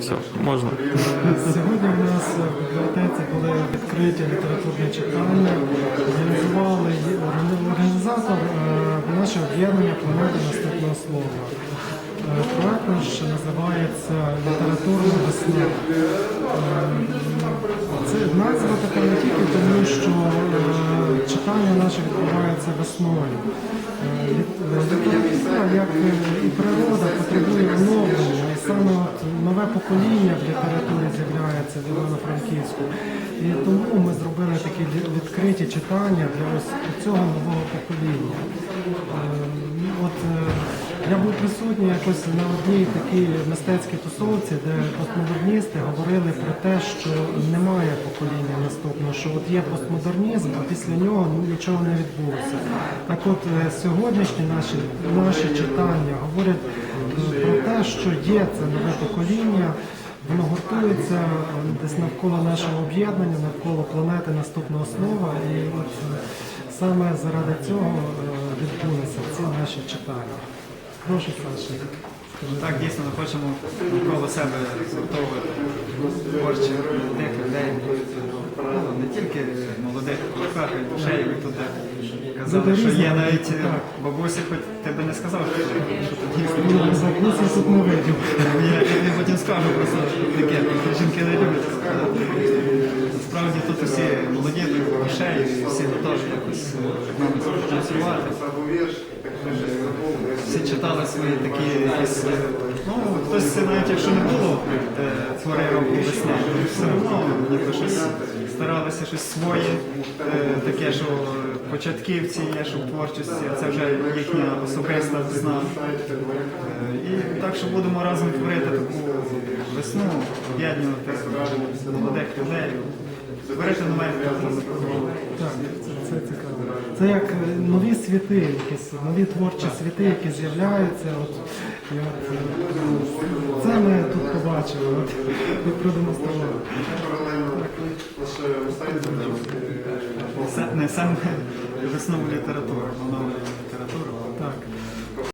Все, можна. Сьогодні у нас в бібліотеці були відкриті літературні читання. Організували організатор е, наше об'єднання планети наступного слова. Е, Проект наш називається Літературна весна. Е, Це назва така не тільки тому, що читання наше відбувається весною. Літ- Література, як і природа, потребує оновлення. Саме нове покоління в літературі з'являється в Івано-Франківську. І тому ми зробили такі відкриті читання для ось цього нового покоління. Е, От е, я був присутній якось на одній такій мистецькій тусовці, де постмодерністи говорили про те, що немає покоління наступного, що от є постмодернізм, а після нього ну, нічого не відбулося. Так от е, сьогоднішні наші, наші читання говорять про те, що є це нове покоління. Воно гуртується е, десь навколо нашого об'єднання, навколо планети наступного слова. І от е, саме заради цього е, відбулися ці наші читання. Прошу, Саша. Так, дійсно, ми хочемо навколо себе згуртовувати творчих молодих людей. Ну, Не тільки молодих, але і душею. Ви тут казали, що є навіть е, бабусі, хоч ти би не сказав, що тут дійсно. Забуся тут не видів. Я потім скажу просто таке, жінки не люблять сказати. Насправді тут усі молоді душею, і всі готові якось е, нами співпрацювати. Всі читали свої такі якісь. Ну, хтось навіть якщо не було е, твори року весни, то все одно ніби щось старалися щось своє, е, таке, що початківці є, що в творчості, а це вже їхня особиста весна. Е, І так, що будемо разом творити таку весну, об'єднувати молодих людей, творити нове. Так, це, це цікаво. Це як е, нові світи, якісь нові творчі світи, які з'являються. От, і от, е, це ми тут побачили от, і продемонстрували. Це не саме веснову літературу, а нову літературу. Так.